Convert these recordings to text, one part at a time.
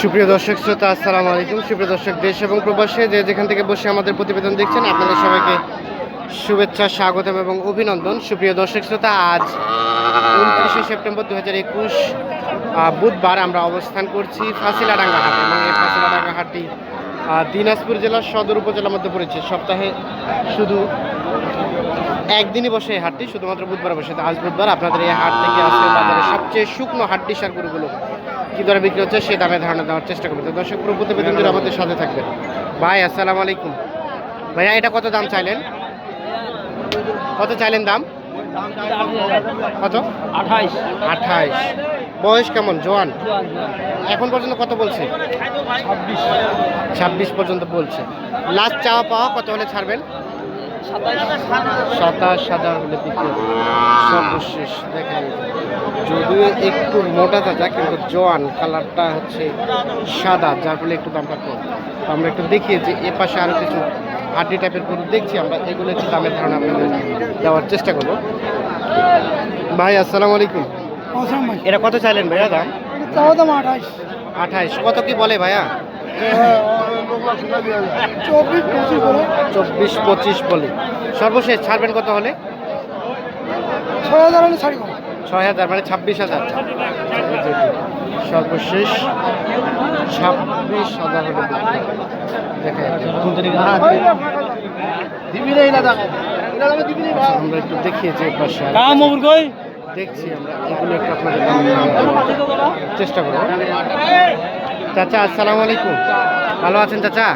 সুপ্রিয় দর্শক শ্রোতা, আসসালামু আলাইকুম। সুপ্রিয় দর্শক, দেশ এবং প্রবাসে যে যেখান থেকে বসে আমাদের প্রতিবেদন দেখছেন, আপনাদের সবাইকে শুভেচ্ছা, স্বাগতম এবং অভিনন্দন। সুপ্রিয় দর্শক শ্রোতা, আজ উনত্রিশে সেপ্টেম্বর দু হাজার একুশ বুধবার আমরা অবস্থান করছি ফাঁসিলাডাঙ্গা হাট এবং এই ফাঁসিলাডাঙ্গা হাটটি দিনাজপুর জেলার সদর উপজেলার মধ্যে পড়েছে। সপ্তাহে শুধু একদিনই বসে এই হাটটি, শুধুমাত্র বুধবার বসে। আজ বুধবার আপনাদের এই হাট থেকে আজকে বাজারে সবচেয়ে শুকনো হাড্ডি সার গরুগুলো কী দরে বিক্রি হচ্ছে সে দামে ধারণা দেওয়ার চেষ্টা করবে। তো দর্শক পুরো প্রতিবেদন আমাদের সাথে থাকবেন। ভাই আসসালামু আলাইকুম। ভাইয়া এটা কত দাম চাইলেন? কত চাইলেন দাম? কত? আঠাইশ। আঠাইশ। বয়স কেমন? জোয়ান? এখন পর্যন্ত কত বলছে? ছাব্বিশ। পর্যন্ত বলছে। লাস্ট চাওয়া পাওয়া কত হলে ছাড়বেন? সাতাশ। হাজার হলে বিক্রি। সর্বশেষ দেখেন যদিও একটু মোটা তাজা কিন্তু জোয়ান কালারটা হচ্ছে সাদা যার ফলে একটু দামটা কম। আমরা একটু দেখি যে এ পাশে আরও কিছু হাড্ডি টাইপের গরু দেখছি আমরা এগুলো একটু দামের ধারণা আপনাদের দেওয়ার চেষ্টা করব। ভাই আসসালামু আলাইকুম। এটা কত চাইলেন ভাইয়া দাম? আঠাইশ আঠাইশ কত কি বলে ভাইয়া? চব্বিশ পঁচিশ বলে। সর্বশেষ ছাড়বেন কত হলে? ছয় হাজার হলে ছয় হাজার মানে ছাব্বিশ হাজার। সর্বশেষ ছাব্বিশ হাজার হলে আমরা একটু দেখিয়ে যে পাশে দেখছি আমরা এগুলো একটু আপনাদের চেষ্টা করব। চাচা আসসালামু আলাইকুম। ভালো আছেন চাচা?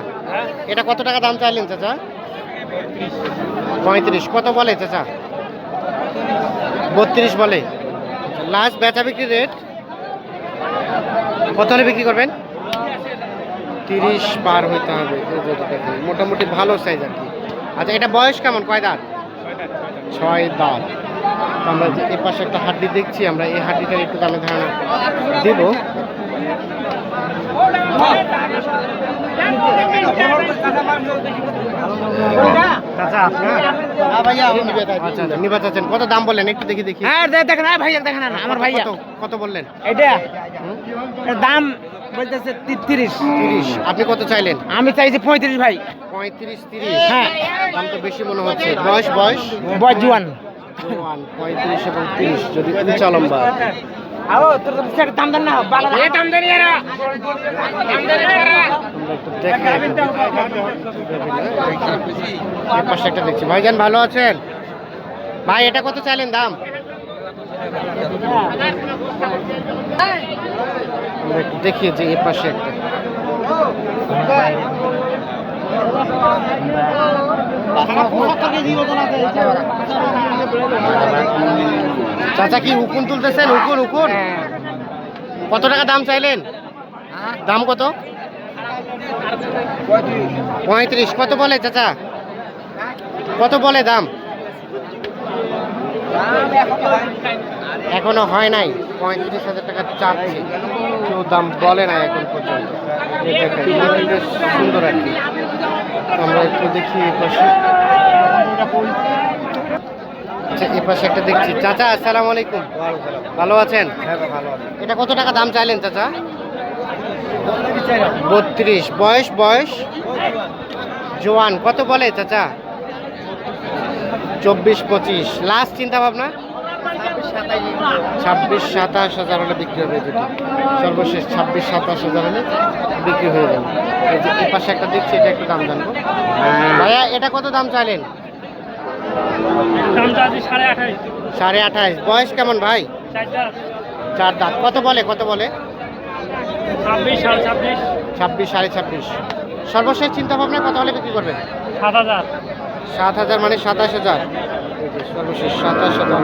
এটা কত টাকা দাম চাইলেন চাচা? পঁয়ত্রিশ। কত বলে চাচা? বত্রিশ বলে। লাস্ট বেচা বিক্রি রেট কত হলে বিক্রি করবেন? তিরিশ পার হইতে হবে মোটামুটি ভালো সাইজ আর কি। আচ্ছা এটা বয়স কেমন? কয় দাঁত? ছয় দাঁত। আমরা যে এ পাশে একটা হাড্ডি দেখছি, আমরা এই হাড্ডিটার একটু দামে ধারণা দেব। চাচা আপনার আচ্ছা নিবা। চাচ্ছেন কত দাম বললেন? একটু দেখি দেখি। হ্যাঁ দেখেন হ্যাঁ ভাইয়া দেখেন না আমার ভাইয়া। কত কত বললেন? এটা দাম বলতেছে তিরিশ। তিরিশ। আপনি কত চাইলেন? আমি চাইছি পঁয়ত্রিশ ভাই। পঁয়ত্রিশ তিরিশ? হ্যাঁ। দাম তো বেশি মনে হচ্ছে। বয়স বয়স? বয় জুয়ান। জোয়ান, পঁয়ত্রিশ এবং তিরিশ যদি উঁচা লম্বা। আও তোর তো সেটা দাম দেন না বালা এ দাম দেন এরা। দাম দেন এরা। আমরা একটু পাশে দেখছি। ভাইজান ভালো আছেন? ভাই এটা কত চাইলেন দাম? দেখি যে এ পাশে একটা। চাচা কি উকুন তুলতেছেন? উকুন উকুন? কত টাকা দাম চাইলেন? দাম কত? পঁয়ত্রিশ। কত বলে চাচা? কত বলে দাম? এখনও হয় নাই। পঁয়ত্রিশ হাজার টাকা চাচ্ছে। কেউ দাম বলে না এখন পর্যন্ত। সুন্দর আর কি। আমরা একটু দেখি এ পাশে। আচ্ছা এ পাশে একটা দেখছি। চাচা আসসালামু আলাইকুম। ভালো আছেন? এটা কত টাকা দাম চাইলেন চাচা? বত্রিশ বয়স বয়স? জোয়ান। কত বলে চাচা? চব্বিশ পঁচিশ। লাস্ট চিন্তা ভাবনা ছাব্বিশ সাতাশ হাজার হলে বিক্রি হবে দুটি। সর্বশেষ ছাব্বিশ সাতাশ হাজার হলে বিক্রি হয়ে যাবে এই যে এই পাশে একটা দেখছি এটা একটু দাম জানব। ভাইয়া এটা কত দাম চাইলেন? সাড়ে আঠাশ। বয়স কেমন ভাই? চার দাঁত। কত বলে কত বলে? ছাব্বিশ সাড়ে ছাব্বিশ। ছাব্বিশ সাড়ে ছাব্বিশ। সর্বশেষ চিন্তা ভাবনা কত হলে বিক্রি করবেন? সাত হাজার। সাত হাজার মানে সাতাশ হাজার। সর্বশেষ সাতাশ হাজার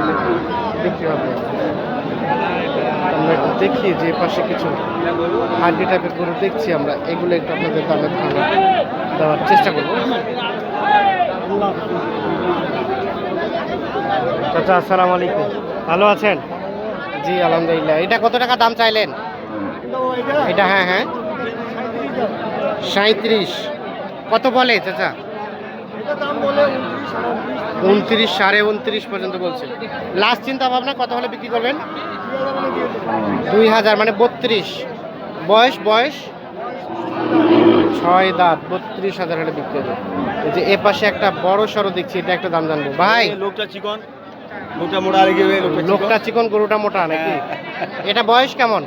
বিক্রি হবে। আমরা একটু দেখি যে পাশে কিছু হাড্ডি টাইপের গরু দেখছি আমরা। এগুলো একটু আপনাদের দামে ধারণা দেওয়ার চেষ্টা করব। চাচা আসসালামু আলাইকুম। ভালো আছেন? জি আলহামদুলিল্লাহ। এটা কত টাকা দাম চাইলেন? এটা হ্যাঁ হ্যাঁ। সাঁত্রিশ কত বলে চাচা? উনত্রিশ সাড়ে উনত্রিশ পর্যন্ত বলছে। লাস্ট চিন্তা ভাবনা কত হলে বিক্রি করবেন? দুই হাজার মানে বত্রিশ। বয়স বয়স? ছয় দাঁত বত্রিশ হাজার হলে বিক্রি হবে। এই যে এ পাশে একটা বড় সড়ো দেখছি এটা একটা দাম জানব। ভাই! লোকটা চিকন। লোকটা মোটা লোকটা লোকটা চিকন। গরুটা মোটা নাকি? এটা বয়স কেমন?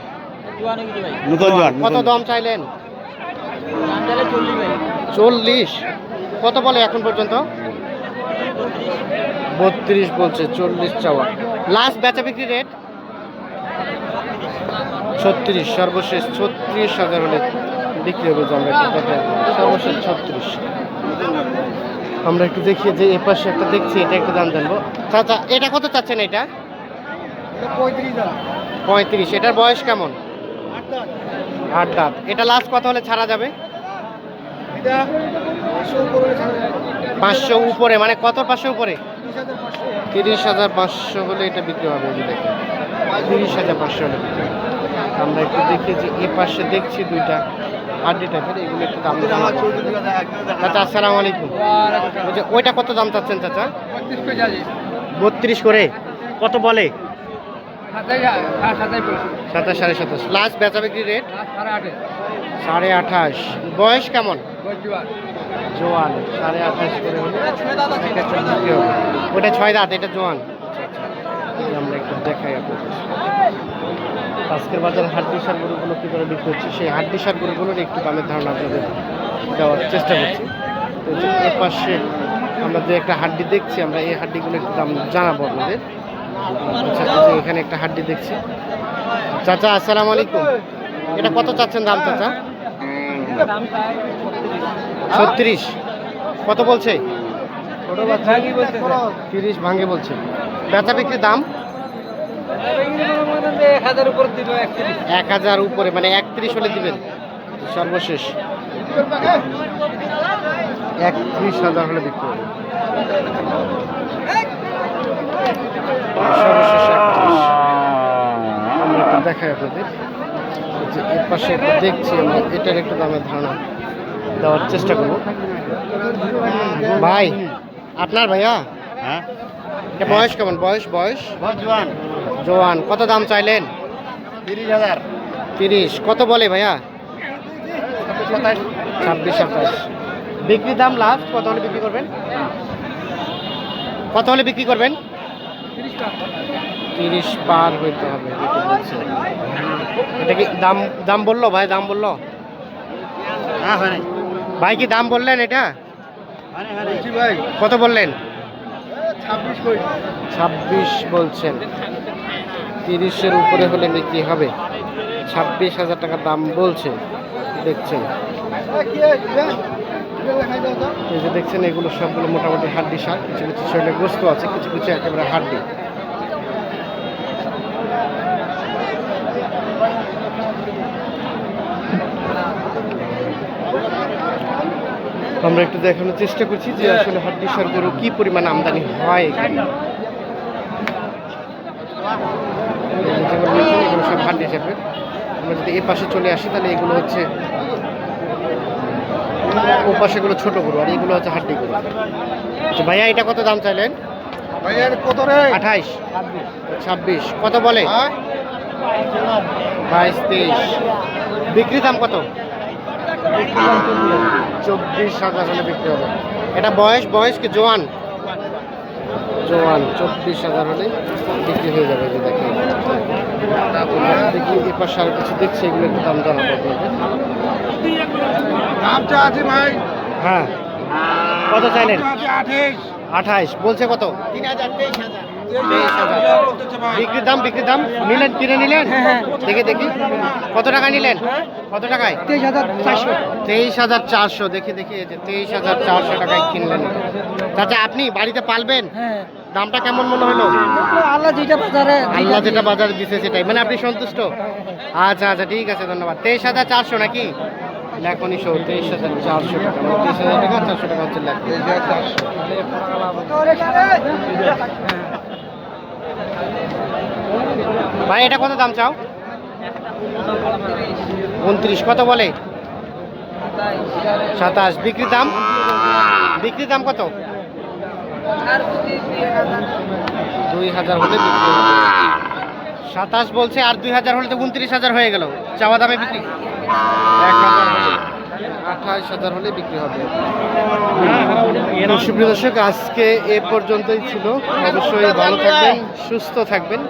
কত দাম চাইলেন? চল্লিশ? কত বলে এখন পর্যন্ত? বত্রিশ বলছে চল্লিশ চাওয়া। লাস্ট বেচা বিক্রি রেট ছত্রিশ সর্বশেষ ছত্রিশ হাজার হলে বিক্রি হবে আমরা সর্বশেষ ছত্রিশ। আমরা একটু দেখি যে এ পাশে একটা দেখছি এটা একটু দাম জানব। চাচা এটা কত চাচ্ছেন এটা? পঁয়ত্রিশ এটার বয়স কেমন? আট দাঁত। এটা লাস্ট কত হলে ছাড়া যাবে? পাঁচশো উপরে মানে কত পাঁচশো উপরে? তিরিশ হাজার পাঁচশো। হলে এটা বিক্রি হবে তিরিশ হাজার পাঁচশো হলে বিক্রি আমরা একটু দেখি যে এ পাশে দেখছি দুইটা হাড্ডি টাইপের এগুলো একটু দাম জানাব। চাচা আসসালামু আলাইকুম। ওইটা কত দাম চাচ্ছেন চাচা? বত্রিশ করে কত বলে? সাতাশ সাড়ে সাতাশ লাস্ট বেচা বিক্রি রেট সাড়ে আঠাশ। বয়স কেমন? জোয়ান, সাড়ে আঠাশ করে। ওটা ছয় দাঁত, এটা জোয়ান। আমরা একটু দেখাই আপনাদের। আজকের বাজারে হাড্ডি সার গরুগুলো কী করে বিক্রি হচ্ছে। সেই হাড্ডি সার গরুগুলোর একটু দামের ধারণা আপনাদের দেওয়ার চেষ্টা করছি। তো এর পাশে আমরা যে একটা হাড্ডি দেখছি, আমরা এই হাড্ডিগুলো একটু দাম জানাব আপনাদের। আচ্ছা এখানে একটা হাড্ডি দেখছি। চাচা, আসসালামু আলাইকুম। এটা কত চাচ্ছেন দাম চাচা? ছত্রিশ। কত বলছে? তিরিশ ভাঙে বলছে। বেচা বিক্রির দাম? এক হাজার উপরে মানে একত্রিশ হলে দিবেন। সর্বশেষ। একত্রিশ হাজার হলে বিক্রি হবে। সর্বশেষ আপনাদের। পাশে দেখছি আমরা এটার একটু দামের ধারণা দেওয়ার চেষ্টা করব। ভাই আপনার ভাইয়া? হ্যাঁ। এটা বয়স কেমন? বয়স বয়স? জোয়ান। জোয়ান কত দাম চাইলেন? তিরিশ হাজার। তিরিশ কত বলে ভাইয়া? ছাব্বিশ সাতাশ। বিক্রি দাম লাস্ট কত হলে বিক্রি করবেন? কত হলে বিক্রি করবেন? তিরিশ পার হইতে হবে যেটা বলছে। এটা কি দাম দাম বলল ভাই দাম বলল? হ্যাঁ হয় ভাই কি দাম বললেন এটা? ভাই। কত বললেন? ছাব্বিশ বলছেন। তিরিশের উপরে হলে বিক্রি হবে। ছাব্বিশ হাজার টাকা দাম বলছে দেখছেন। এই যে দেখছেন এগুলো সবগুলো মোটামুটি হাড্ডি শাক কিছু কিছু শরীরে গোস্ত আছে কিছু কিছু একেবারে হাড্ডি। আমরা একটু দেখানোর চেষ্টা করছি যে আসলে হাড্ডি সার গরু কি পরিমাণ আমদানি হয় এখানে। এগুলো সব হাড্ডি আমরা যদি এই পাশে চলে আসি তাহলে এগুলো হচ্ছে ও পাশে এগুলো ছোট গরু আর এগুলো হচ্ছে হাড্ডি গরু। আচ্ছা ভাইয়া এটা কত দাম চাইলেন? ভাইয়ার কত রে? আঠাইশ। ছাব্বিশ। কত বলে? হ্যাঁ? বাইশ তেইশ। বিক্রি দাম কত? চব্বিশ হাজার হলে বিক্রি হবে। এটা বয়স বয়স কি? জোয়ান? জোয়ান চব্বিশ হাজার হলে বিক্রি হয়ে যাবে যে দেখি দেখি এ পাশে আর কিছু দেখছি এগুলো একটু দাম জানাব আপনাদের। দাম আছে ভাই। হ্যাঁ। কত চাইলেন? আঠাইশ বলছে কত? তিন হাজার তেইশ হাজার। বিক্রির দাম বিক্রির দাম। নিলেন কিনে নিলেন? দেখে দেখি। কত টাকা নিলেন? কত টাকায়? তেইশ হাজার চারশো। তেইশ হাজার চারশো। দেখে দেখি এই যে তেইশ হাজার চারশো টাকায় কিনলেন। চাচা আপনি বাড়িতে পালবেন? হ্যাঁ। দামটা কেমন মনে হলো? আল্লাহ যেটা বাজারে আল্লাহ যেটা বাজারে দিছে সেটাই। মানে আপনি সন্তুষ্ট? আচ্ছা আচ্ছা ঠিক আছে ধন্যবাদ। তেইশ হাজার চারশো নাকি? লেখনি শো তেইশ হাজার চারশো টাকা। তেইশ হাজার টাকা চারশো টাকা হচ্ছে লেখ। ভাই, এটা কত দাম চাও? উনত্রিশ, কত বলে? সাতাশ বিক্রি দাম? বিক্রি দাম কত? দুই হাজার হলে বিক্রি সাতাশ বলছে, আর দুই হাজার হলে তো উনত্রিশ হাজার হয়ে গেল। চাওয়া দামে বিক্রি? এক হাজার আঠাশ হাজার হলে বিক্রি হবে। সুপ্রিয় দর্শক, আজকে এ পর্যন্তই ছিল। অবশ্যই ভালো থাকবেন, সুস্থ থাকবেন।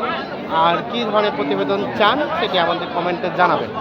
আর কি ধরনের প্রতিবেদন চান সেটি আমাদের কমেন্টে জানাবেন।